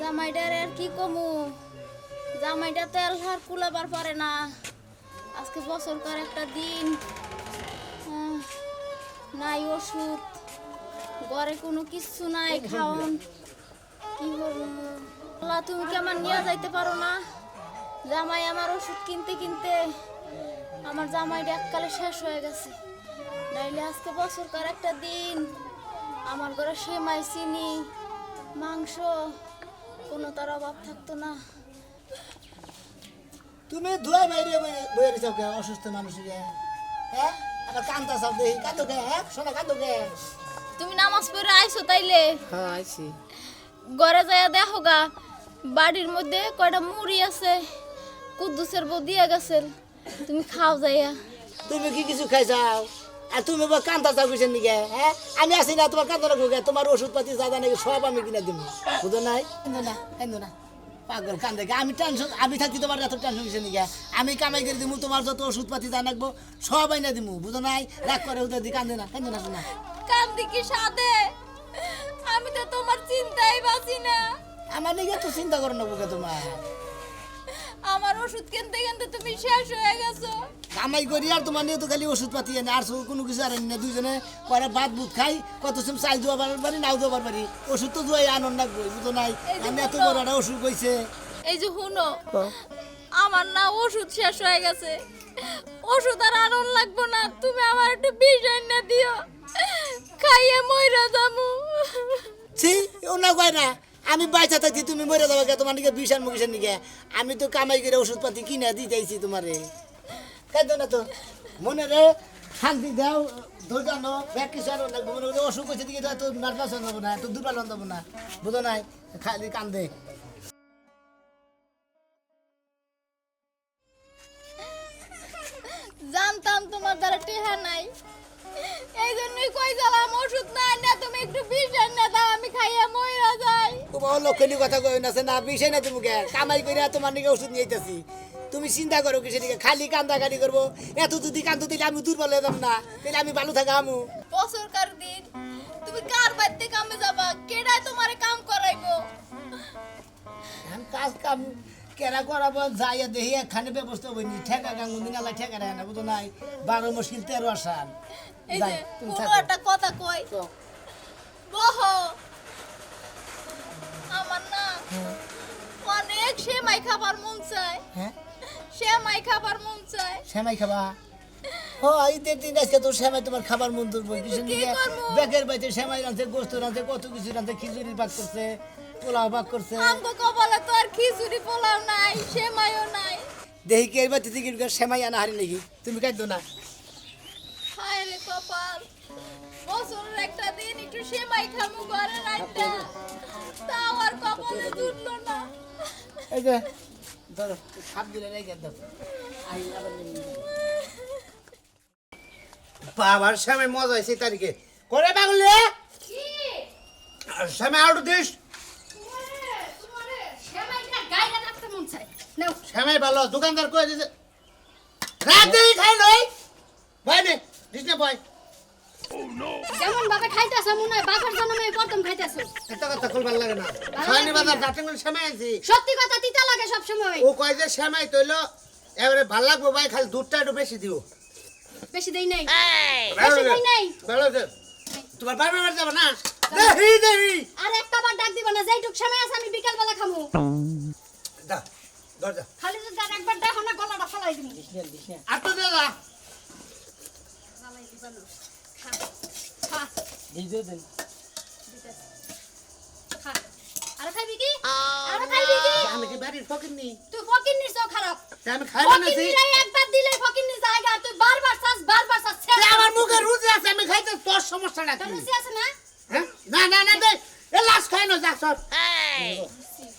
জামাইটার আর কি কমু? জামাইটা তেল হার কুলাবার পারে না। আজকে বছরকার একটা দিন। নাই ওষুধ। ঘরে কোনো কিচ্ছু নাই খাওন। কি আল্লাহ তুমি কি আমার নিয়ে যাইতে পারো না? জামাই আমার ওষুধ কিনতে কিনতে আমার জামাইটা এককালে শেষ হয়ে গেছে। নাইলে আজকে বছরকার একটা দিন। আমার ঘরে সেমাই চিনি মাংস কোনো তার অভাব থাকতো না। তুমি ধুয়া বাইরে বয়ে রেছো কে? অসুস্থ মানুষের হ্যাঁ? আবার কান্তা সব দেখি কান্দো কে? হ্যাঁ? শোনা কান্দো কে? তুমি নামাজ পড়ে আইছো তাইলে? হ্যাঁ আইছি। ঘরে যাইয়া দেখো গা বাড়ির মধ্যে কয়টা মুড়ি আছে কুদ্দুসের বউ দিয়ে গেছে তুমি খাও যাইয়া। তুমি কি কিছু খাইছাও? আর তুমি বা কান্তা চাও কিসের নিকে? হ্যাঁ আমি আছি না তোমার কান্দা রাখব তোমার ওষুধ পাতি যা জানে সব আমি কিনে দিব বুঝো নাই? কেন না কেন না। পাগল কান্দে কে? আমি টেনশন আমি থাকি তোমার এত টেনশন কিসের নিকে? আমি কামাই করে দিব তোমার যত ওষুধ পাতি যা রাখব সব আইনা দিব বুঝো নাই? রাগ করে উদয় দি কান্দে না কেন না শোনা। কান্দি কি সাদে আমি তো তোমার চিন্তাই বাঁচি না। আমার নিকে তো চিন্তা করো না বুকে তোমার? আমার ওষুধ কিনতে কিনতে তুমি শেষ হয়ে গেছো। কামাই করি আর তোমার নিয়ে তো খালি ওষুধ পাতি এনে আর কোনো কিছু আর না। দুজনে পরে ভাত বুত খাই কত সময় চাল দেওয়া পারবার পারি নাও দেওয়া পারি ওষুধ তো দুয়াই আনন্দ লাগবে বুঝো নাই? আমি এত বড় একটা ওষুধ কইছে? এই যে হুনো আমার না ওষুধ শেষ হয়ে গেছে। ওষুধ আর আনন্দ লাগবো না তুমি আমার একটু বিষ এনে দিও। খাইয়ে মইরা যামু ছি ও না কয় না আমি বাইচা থাকি তুমি মরে যাবে তোমার নিকে বিষান মুগিসান নিকে? আমি তো কামাই করে ওষুধ পাতি কিনে দিতেছি তোমারে। খাইতো না তো। মনে রে, শান্তি দাও নাই, খালি কান্দে। জানতাম তোমার দ্বারা টেহা নাই। এই জন্যই কই ওষুধ না না তুমি একটু বিষ এনে দাও আমি খাইয়ে মইরা যাই। তোমার কথা কই না না না তুমি কামাই করে তোমার নিকে ওষুধ নিয়েছি তুমি চিন্তা করো কিসের দিকে খালি কান্দা কাটি করব। এত যদি কান্দো দিলে আমি দুর্বল হয়ে যাম না তাহলে আমি ভালো থাকা আমু। বছরকার দিন? তুমি কার বাড়িতে কামে যাবা? কেডায় তোমারে কাম করাইবো? এখন কাজ কাম কেরা করাবো? যাইয়া দেখি একখানে ব্যবস্থা হইনি ঠেকা গাঙ্গুন দিন আল্লাহ ঠেকা দেয় না বুঝো নাই? বারো মুশকিল তেরো আসান। এই যে তুমি পুরো থাকো। একটা কথা কই। বহ। আমার না অনেক সেমাই খাবার মন চায়। হ্যাঁ? সেমাই খাবার মন চায়। সেমাই খাবা? ও ঈদের দিন আজকে তো সেমাই তোমার খাবার মন তুলবো কিছু রাঁধছে গোস্ত রাঁধছে কত কিছু রাঁধছে খিচুড়ি পাক করছে পোলাও পাক করছে। আমগো কপালে তো আর খিচুড়ি পোলাও নাই নাই। দেখি কে থেকে সেমাই আনা হারি নাকি? তুমি খাইতো না। বছরের একটা দিন একটু সেমাই খামু ঘরে রাখতা তাও আর কপালে জুটলো না। এই যে ধরো সাপ দিলে রেখে দাও। আই আবার বাবার সামনে মজা হয়েছে তারিখে। করে বাগুলে সামনে আউট দিস। সামনে ভালো দোকানদার কয়ে দিছে। রাত দেরি খাই লই। ভয় নে দিস না ভয়। যেমন ভাবে খাইতেছ মনে হয় বাপের জন্মে প্রথম খাইতেছ। একটা কথা কলবার লাগে না। খাওয়ানি বাজার যাতে করে সামনে সত্যি কথা তিতা লাগে সব সময় ও কয় যে শ্যামাই তৈল এবারে ভালো লাগবো ভাই খালি দুধটা একটু বেশি দিও। বেশি দেই নাই। বেশি দেই নাই। ভালো যে। তোমার বাবার বাড়ি যাব না? দেহি দেহি। আর একটা বার ডাক দিব না যেইটুক সময় আছে আমি বিকাল বেলা খামু। দা দরজা। খালি যদি আর একবার দেখো না গলাটা ফলাই দিবি। আর তো দাদা খা এই যে দেন। খা খাইবি কি? আর খাইবি কি? আমি কি বাড়ির ফকির নি তুই ফকির নিছ খারাপ। আমি খাই ফকির বানাইছি একবার দিলে ফকির নি জায়গা তুই বারবার চাস বারবার চাস আমার মুখে রুচি আছে আমি খাইতে তোর সমস্যাটা তোর রুচি আছে না? হ্যাঁ? না না না দে। এ লাশ খাই না যা সব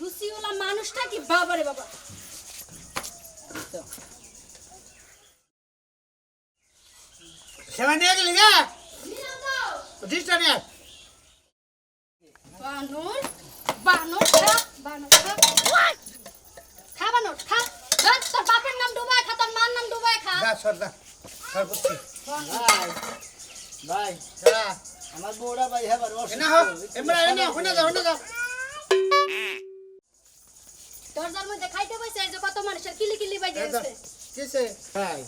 রুচিওয়ালা মানুষটা কি বাবারে বাবা? সেবা নিয়ে গেলি গা? ডিসটা বানর বানর খা বানর খা। খা বানর খা। ধর, তোর বাপের নাম ডুবাই খা তোর মার নাম ডুবাই খা। যা সর যা। সর করছি। ভাই ভাই যা। আমার বউরা ভাই হ্যাঁ এনা হোক এমরা এনা হুনে যা হুনে যা দরজার মধ্যে খাইতে বসে যে কত মানুষের কিলি কিলি বাজে আছে কিসে ভাই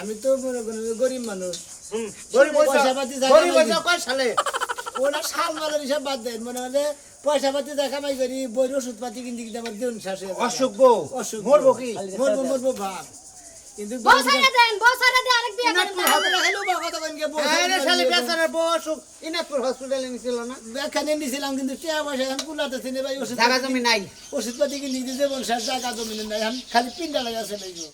আমি তো মনে করেন গরিব মানুষ। গরিব পয়সা পয়সা পাতি পাতি জায়গা গরিব নাই। পয়সা কয় সালে? ওরা শাল মালের হিসাব বাদ দেন মনে মানে পয়সা পাতি দেখা মাই করি বইয়ের ওষুধ পাতি কিনতে কিনতে আমার দেউন শেষ হয়ে। অসুখ অসুখ মরবো কি? মরবো মরবো ভাব কিন্তু ওষুধ পাতি কিনতে শেষ জায়গা নাই খালি পিন্ডা লাগা আছে নাকি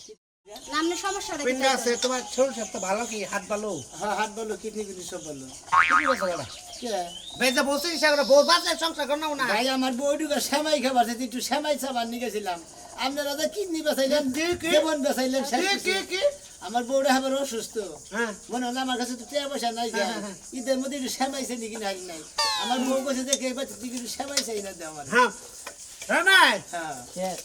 নামনে সমস্যা দেখি পিন্ডা তোমার ছোট তো ভালো কি? হাত ভালো? হ্যাঁ হাত বলল কিডনি কিডনি সব বলল কে? বেজা বসে হিসাবে বউ বাচ্চা সংসার করো না। ভাই আমার বউটুকে খাবার একটু নিয়ে গেছিলাম। আপনারা তো কিডনি আমার বউটা আবার অসুস্থ। হ্যাঁ। মনে হলো আমার কাছে তো টাকা পয়সা নাই যায় ঈদের মধ্যে একটু চাই নাকি নাই নাই। আমার বউ কাছে দেখে এবার তুই একটু চাই না দে আমার। হ্যাঁ। রানাই! হ্যাঁ।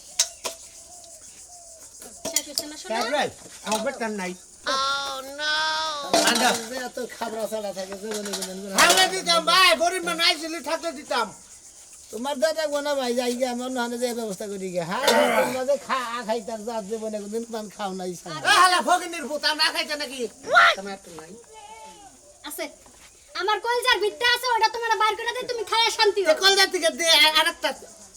শেষ না শোনা তারপরে আমার বেটার নাই এত খাবরা ছাড়া থাকে জীবনে জীবনে থাকলে দিতাম ভাই গরিব মানুষ আইছিলি থাকলে দিতাম তোমার দাদা গোনা ভাই যাই গে আমার নহলে যে ব্যবস্থা করি গে হ্যাঁ তোমরা যে খা খাই তার জাত জীবনে কোনদিন পান খাও নাই হালা ফকিনির ভূত আমরা খাইতে নাকি? তোমার একটু নাই। আছে। আমার কলজার ভিতরে আছে ওটা তোমার বাইর করে দে তুমি খাইয়া শান্তি কলজার থেকে দে আরেকটা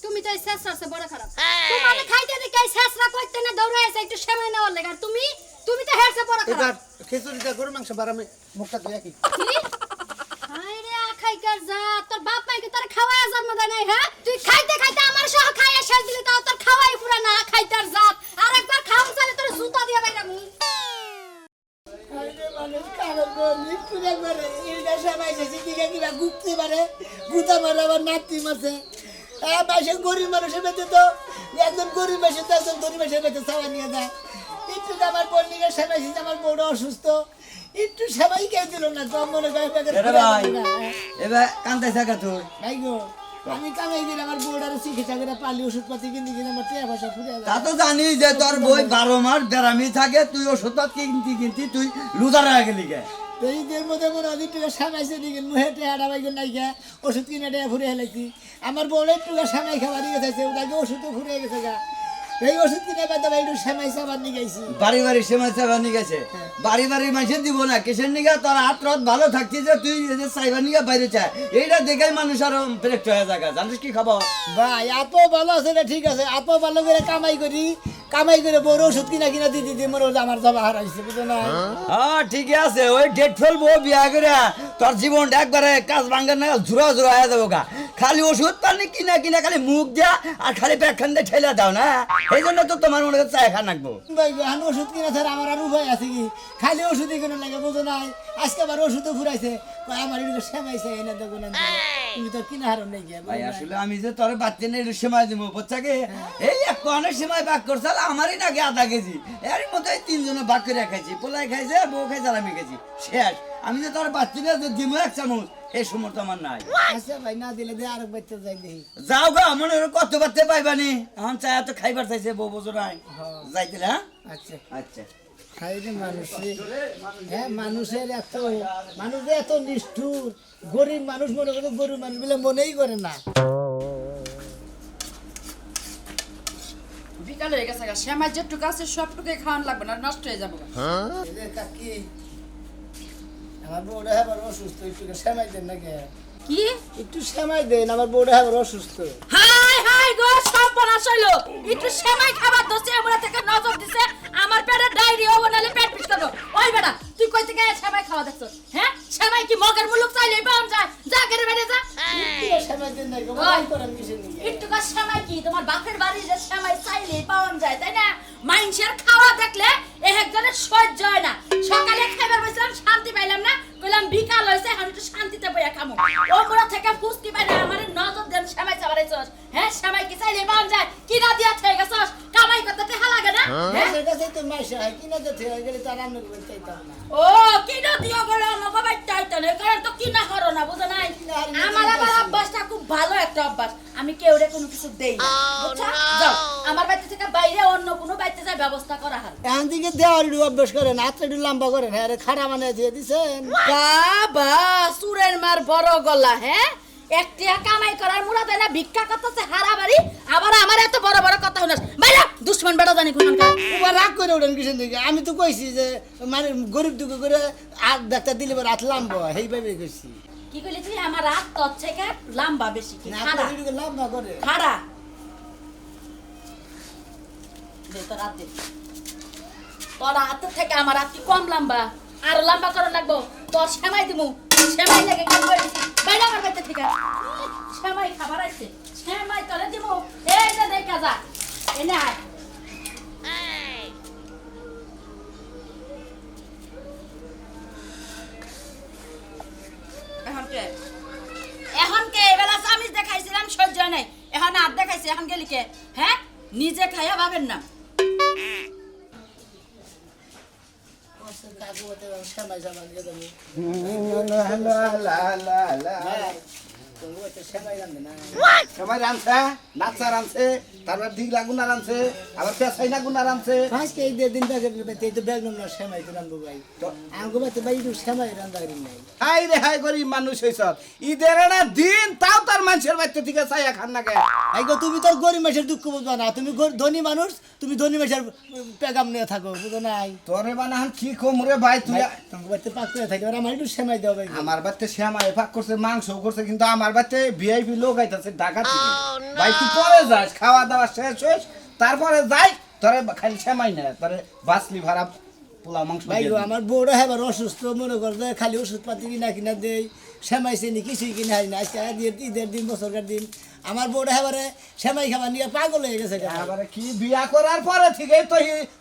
তুমি তো এই শেষরা আছে বড় খারাপ। তোমার খাইতে দেখে এই শেষরা করতে না দৌড়ে এসে একটু সময় নেওয়ার লেগে। আর তুমি? তুমি তো হেরছে বড় খারাপ। খিচুড়িটা গরু মাংস বারামে মুখটা দিয়ে কি কি? হায় রে আখাইকার যা তোর বাপ মাই তোর খাওয়ায় জন্ম দেয় নাই হ্যাঁ? তুই খাইতে খাইতে আমার সহ খাইয়া শেষ দিলি তাও তোর খাওয়াই পুরা না খাইতার জাত। আর একবার খাওয়া চালে তোর জুতা দিয়ে বাইরা আরে মানুষ কারও গো মৃত্যু একবারে এইটা সবাই এসেছে দিকে কিবা গুপতে পারে গুতা মারে আবার নাতি মারছে। হ্যাঁ বাইসে গরিব মানুষের বেঁচে তো। একজন গরিব মাসে তো একজন গরিব মাসের বেঁচে নিয়ে যায়। একটু তো আমার পল্লিকে সেবাই আমার অসুস্থ। একটু সেবাই কেউ দিল না কম মনে করে এবার কান্দাই থাকা তুই? ভাই গো আমি কামাই করে আমার বউটার চিকিৎসা করে পালি ওষুধ পাতি কিনে কিনে আমার পয়সা ফুরে তা তো জানি যে তোর বই বারো মাস বেড়ামি থাকে তুই ওষুধ কিনতি কিনতি তুই হয়ে গেলি গে। তো ঈদের মধ্যে মনে হয় একটু সামাইছে দিকে মুহে টেহারা বাইকে নাই গা ওষুধ কিনে টেয়া ফুরে হেলাইছি আমার বউটা একটু সামাই খাবার নিয়ে গেছে ওটাকে ওষুধও ফুরে গেছে গা। এই ওষুধ কিনে বাদ একটু সামাই সাবার নিয়ে গেছি বাড়ি বাড়ি সেমাই চাইবার নিয়ে গেছে। বাড়ি বাড়ি মানুষের দিব না কিসের নিগা তোর হাত রত ভালো থাকছি যে তুই এই যে চাইবার নিগা বাইরে চায় এইটা দেখেই মানুষ আরও বিরক্ত হয়ে যায় জানিস কি খাব ভাই এত ভালো আছে ঠিক আছে। এত ভালো করে কামাই করি। কামাই করে বড় ওষুধ কিনা কিনা দিদি দিদি মনে আমার জবা হারাইছে বুঝো না হ্যাঁ? ঠিকই আছে ওই ডেট ফেলব বিয়া করে তোর জীবনটা একবারে কাজ ভাঙ্গার না ঝুরা ঝুরা হয়ে যাব গা। খালি ওষুধ পানি কিনা কিনা খালি মুখ দিয়া আর খালি ব্যাখ্যান দিয়ে ঠেলা দাও না? এই জন্য তো তোমার মনে হয় চায় খা নাকবো ভাই এখন ওষুধ কিনা ছাড়া আমার আর উপায় আছে কি? খালি ওষুধই কিনে লাগে বুঝো নাই? আজকে আবার ওষুধও ফুরাইছে। কয় আমার এদিকে সেমাইছে এনে দেখো না তুমি তো কিনা হারো নাই ভাই আসলে আমি যে তোর বাচ্চা নিয়ে সময় দিব বাচ্চাকে এই এক অনেক সময় বাক করছাল আমারই নাকি আধা কেজি। এর মতো এই তিনজনে বাক করে খাইছি পোলাই খাইছে বউ খাইছে আমি খাইছি। শেষ। আমি যে তোর বাচ্চা নিয়ে দিব এক চামচ এই সময় তো আমার নাই। আচ্ছা ভাই না দিলে দিয়ে আরেক বাচ্চা যাই দেখি। যাও গা মনে হয় কত বাচ্চা পাইবানি? এখন চায় তো খাইবার চাইছে বউ বছর নাই। যাইতে হ্যাঁ? আচ্ছা। আচ্ছা। খাই রে মানুষ। হ্যাঁ মানুষের এত মানুষের এত নিষ্ঠুর। গরিব মানুষ মনে করে গরিব মানুষ বলে মনেই করে না। বিকাল হয়ে গেছে গা। শ্যামার যেটুকু আছে সবটুকুই খাওয়ান লাগবে না নষ্ট হয়ে যাব গা। এই যে কাকি। আমার বউটা আবার অসুস্থ একটু সেমাই দেন নাকি? কি? একটু সেমাই দেন আমার বউটা আবার অসুস্থ। হাই হাই গো সর্বনাশ হইল। একটু সেমাই খাবার দোষে আমরা থেকে নজর দিছে আমার পেটে ডায়রি হব নালে পেট করব ওই বেটা তুই কই থেকে সেমাই খাওয়া দেখছ হ্যাঁ? সেমাই কি মগের মুলুক চাইলেই পাওয়া যায়? যা করে বেড়ে যা। একটু সেমাই কি? তোমার বাপের বাড়ি যে সেমাই চাইলেই পাওয়া যায় তাই না? মাইনসের ও কি দিও বলে আমাকে না। কারণ তো কি না করো না বুঝো নাই? আমার আবার অভ্যাসটা খুব ভালো একটা অভ্যাস। আমি কেউরে কোনো কিছু দেই না যাও আমার বাড়িতে থেকে বাইরে অন্য কোনো বাড়িতে যায় ব্যবস্থা করা হয়। এখন থেকে দেওয়ার অভ্যাস করেন হাতটা একটু লম্বা করেন। হ্যাঁ রে খাড়া মানে দিয়ে দিছেন। বাবা সুরের মার বড় গলা হ্যাঁ? একটিয়া কামাই করার মুরাদে না ভিক্ষা করতেছে হারা বাড়ি আবার আমার এত বড় বড় কথা শুনাস। বাইরা দুশ্মন বেড়া জানি কোনখানকার। ওবার রাগ করে ওঠেন কিসের দিকে? আমি তো কইছি যে মানে গরিব দুঃখ করে আর ডাক্তার দিলে হাত লাম্ব সেইভাবে কইছি। কি কইলি তুই? আমার রাত তোর থেকে লম্বা বেশি কি? খাড়া। লাভ করে। খাড়া। দে তোর হাত দে। তোর হাতের থেকে আমার হাত কি কম লম্বা? আর লম্বা করে লাগবো? তোর সেমাই দিমু। সেমাই লাগে কাম করে দিছি বাইরে আমার বাড়িতে থেকে সেমাই খাবার এই যে দেখা এনে আয়। এখন আর দেখাইছি এখন গেলি কে? হ্যাঁ? নিজে খাইয়া ভাবেন না। কাকু হতে শ্যামাই শ্যামাই শ্যামাই সবাই নাচা তারপর আবার আজকে এই দিন এই তো বেগম না শ্যামাই তো রান্ধবো ভাই। আমাকে বাচ্চা ভাই একটু শ্যামাই রান্ধা করি নাই। হাই রে হাই গরিব মানুষ হইছ। ঈদের একটা দিন তাও তার মানুষের বাড়িতে থেকে চাইয়া খান না গে ভাই গো তুমি তোর গরিব মাসের দুঃখ বুঝবা না। তুমি ধনী মানুষ তুমি ধনী মাসের পেগাম নিয়ে থাকো বুঝো নাই? তোরে বানাহান কি কম রে ভাই তুই তোমাকে বাড়িতে পাক করে থাকি আমার একটু শ্যামাই দেওয়া ভাই আমার বাড়িতে শ্যামা এফাক করছে মাংস করছে কিন্তু আমার বাড়িতে ভিআইপি লোক আইতাছে ঢাকা থেকে। ভাই তুই পরে যাস খাওয়া দাওয়া শেষ হইস তারপরে যাই তোরে খালি সেমাই না তোরে বাসলি ভাড়া পোলা মাংস ভাই। আমার হেবার অসুস্থ মনে কর যে খালি ওষুধ পাতি কিনা কিনা দেই শ্যামাই চিনি কিছুই কিনা হয় না। আজকে ঈদের দিন বছরকার দিন। আমার বউরা হেবারে শ্যামাই খাবার নিয়ে পাগল হয়ে গেছে এবারে কি বিয়া করার পরে থেকে তো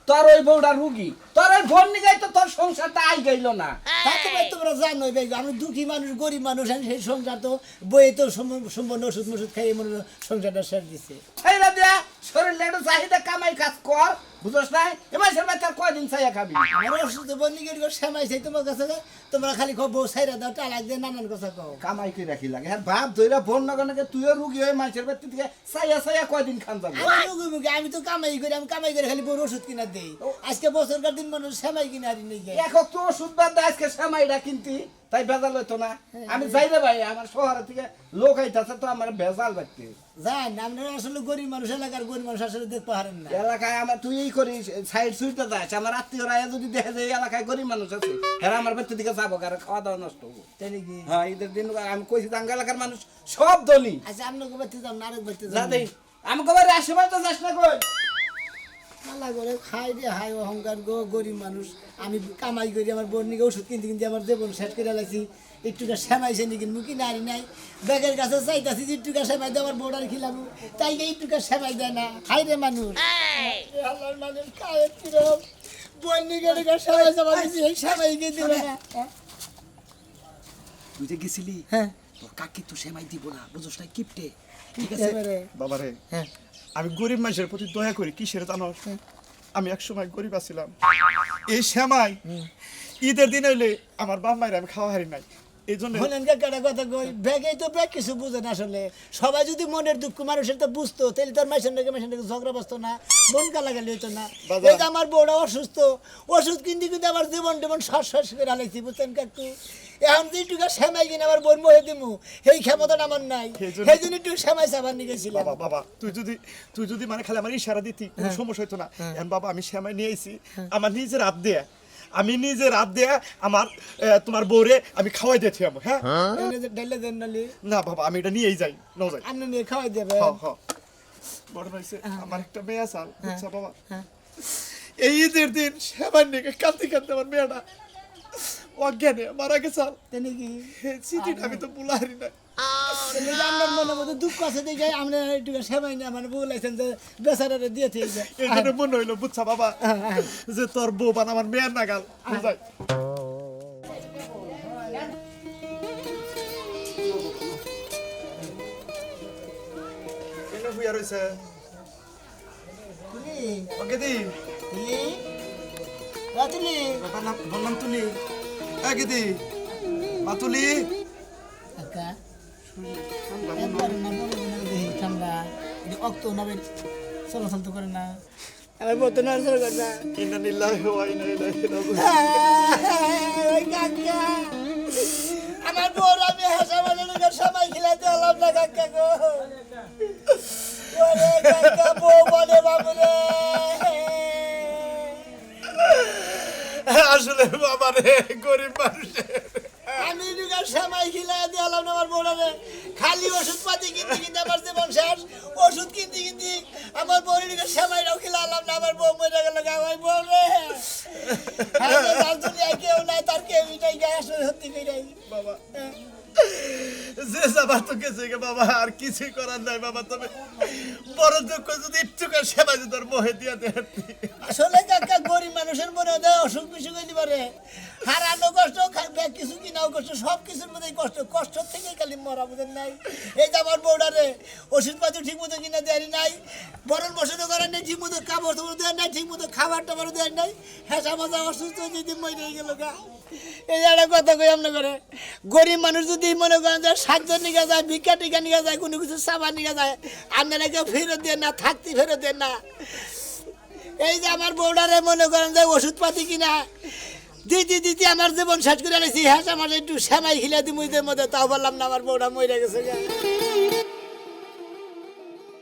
তোর ওই বউটা রুগী। তোর ওই ফোন নিয়ে তো তোর সংসারটা আই গেল না। তা ভাই তোমরা জানোই ভাই আমি দুঃখী মানুষ গরিব মানুষ আমি সেই সংসার তো বইয়ে তো সম- সম্পূর্ণ ওষুধ মষুধ খাইয়ে মনে সংসারটা শেষ দিচ্ছে দেয়া শরীরে একটু চাহিদা কামাই কাজ কর বুঝছ নাই? এবার সে তার কয়দিন চাইয়া খাবি? আমার অসুস্থ বন্দি গেলে শ্যামাই চাই তোমার কাছে তোমরা খালি খো বউ সাইরা দাও টালাক দিয়ে নানান কথা কও। কামাই করে রাখি লাগে? হ্যাঁ বাপ ধইরা ফোন নগনকে তুইও রুগী হয়ে মানুষের বাড়ি থেকে চাইয়া চাইয়া কয়দিন খান যাবি? আমি রুগী মুখে আমি তো কামাই করি আমি কামাই করে খালি বড় ওষুধ কিনা দেই। আজকে বছরকার দিন মানুষ শ্যামাই কিনা হারি নেই গে। একক তো ওষুধ বাদ আজকে সেমাইটা কিনতি। তাই ভেজাল হইতো না। আমি যাই রে ভাই আমার শহরে থেকে লোক আইতাছে তো আমার ভেজাল বাড়তে জান আপনারা আসলে গরিব মানুষ এলাকার গরিব মানুষ আসলে দেখতে পারেন না। এলাকায় আমার তুই এই করিস সাইড সুইতে যাস আমার আত্মীয়রা যদি দেখে যে এলাকায় গরিব মানুষ আছে হ্যাঁ আমার বাড়িতে দিকে যাব কারণ খাওয়া দাওয়া নষ্ট হব। তাই নাকি হ্যাঁ ঈদের দিন আমি কইছি দাঙ্গা এলাকার মানুষ সব ধনী। আচ্ছা আপনাকে বাড়তে যাও না আরেক বাড়তে যাও দেই আমি কবার আশেপাশে যাস না কই। আল্লাহ করে খাই রে হাই অহংকার গো গরিব মানুষ। আমি কামাই করি আমার বোন নিকে ওষুধ কিনতে কিনতে আমার জীবন শেষ করে লাগছি একটুটা সেমাইছে নাকি মুখি নারী নাই। ব্যাগের কাছে চাইতাছি যে একটুকা সেমাই দিয়ে আমার বোর্ডার খিলাবো। তাই একটুকা সেমাই দেয় না। খাই রে মানুষ। আল্লাহর মানুষ খায় কিরম। নিকে নিকে সেমাই জমা এই দিল তুই যে গেছিলি হ্যাঁ। কাকি তো সেমাই দিব না? বুঝছ না কিপটে। ঠিক আছে? বাবারে হ্যাঁ। আমি গরিব মানুষের প্রতি দয়া করি কিসের জানো? আমি এক সময় গরিব আছিলাম। এই শ্যামাই ঈদের দিন হইলে আমার বাপ মায়ের আমি খাওয়া হারি নাই। এই জন্য হলেন কাকাটা কথা কই ব্যাগেই তো ব্যাগ কিছু বুঝে না আসলে। সবাই যদি মনের দুঃখ মানুষের তো বুঝতো তাহলে তোর মাসের নাকি মাসের নাকি ঝগড়া বসতো না মন কালাগালি হইতো না। এই আমার বউটা অসুস্থ ওষুধ কিনতে কিন্তু আমার জীবন টেমন শ্বাস শ্বাস করে আলাইছি বুঝছেন কাকু? এখন যে শ্যামাই কিনে আমার বোন মহে দিমু সেই ক্ষমতাটা আমার নাই। সেই জন্য- একটু শ্যামাই সাবান নিয়ে বাবা বাবা তুই যদি তুই যদি মানে খালি আমার ইশারা দিতি কোনো সমস্যা হইতো না। এখন বাবা আমি শ্যামাই নিয়ে আইছি। আমার নিজের হাত দেয়া আমি নিজের হাত দেয়া আমার তোমার বউরে আমি খাওয়াই দিয়েছি আমি হ্যাঁ? ডাইলে না বাবা আমি এটা নিয়েই যাই ন যাই। আপনি নিয়ে খাওয়াই দেবে হ হ বড় আমার একটা মেয়ে আছে বুঝছ বাবা? এই ঈদের দিন সেবার নিয়ে কাঁদতে কাঁদতে আমার মেয়েটা। অজ্ঞানে মারা গেছে তেনে কি এই চিঠিটা আমি তো বুলাহারি না আপনার মনের মধ্যে দুঃখ আছে দেখে আমরা একটু শ্যামাই না মানে বলেছেন যে বেচারারে দিয়েছে জন্য মনে হইল বুঝছা বাবা? যে তোর বউ বান আমার মেয়ের নাগাল বুঝাই। হুইয়া রইছে? ওকে দি বললাম তুলি। আগে দি মা তুলি কাকা একবার না বড় না দেখি ঠান্ডা। এটি অক্ত না চলাচল তো করে না। আমার বলতো না চলে করে না। ইন্না নিল্লাহি ওয়া ইন্না ইলাইহি রাজিউন কাকা। আমার বউর আমি হাসা মানে সময় খিলাতে হলাম না কাকা গো। ওরে কাকা বউ বলে বাবুরে। আসলে বাবা রে গরিব মানুষের। আমি খিলাই দিয়ে হলাম না আমার বউরে খালি ওষুধ পাতি কিনতে কিনতে আমার জীবন শেষ। ওষুধ কিনতে কিনতে আমার বউরে দুগার সময়টাও খিলালাম না আমার বউ মরে গেল গাওয়াই বউ রে। হ্যাঁ তার দুনিয়ায় কেউ নাই তার কেউই নাই গায়ে আসলে সত্যি কইরাই বাবা। যে যাবার তো গেছে গে বাবা আর কিছুই করার নাই বাবা তবে বড় দুঃখ যদি একটু সেবা যদি তোর মোহে দিয়ে দেয় আসলে কাকা মনে হয় অসুখ বিসুখ হইতে পারে। হারানো কষ্ট খাবে কিছু কিনাও কষ্ট, সব কিছুর মধ্যে কষ্ট। কষ্ট থেকে খালি মরা বুঝেন নাই। এই যে আমার বউডারে ওষুধ পাতি ঠিক মতো কিনা দেয় নাই। বরণ বসনও করেন নাই, ঠিক মতো কাপড় টাপড় দেয় নাই, ঠিক মতো খাবার টাবার দেয় নাই। হেসা মজা অসুস্থ যদি মরে গেল গা। এই একটা কথা কই আপনার করে গরিব মানুষ যদি মনে করেন যে সাতজন নিয়ে যায় ভিক্ষা টিকা নিয়ে যায়, কোনো কিছু সাবান নিয়ে যায়, আপনারা কেউ ফেরত দেন না, থাকতে ফেরত দেন না। এই যে আমার বউডারে মনে করেন যে ওষুধ পাতি কিনা দিদি দিদি আমার জীবন শেষ করে আনেছি হ্যাঁ আমার একটু শ্যামাই খিলা দি মুইদের মধ্যে তাও বললাম না, আমার বৌডা মরে গেছে।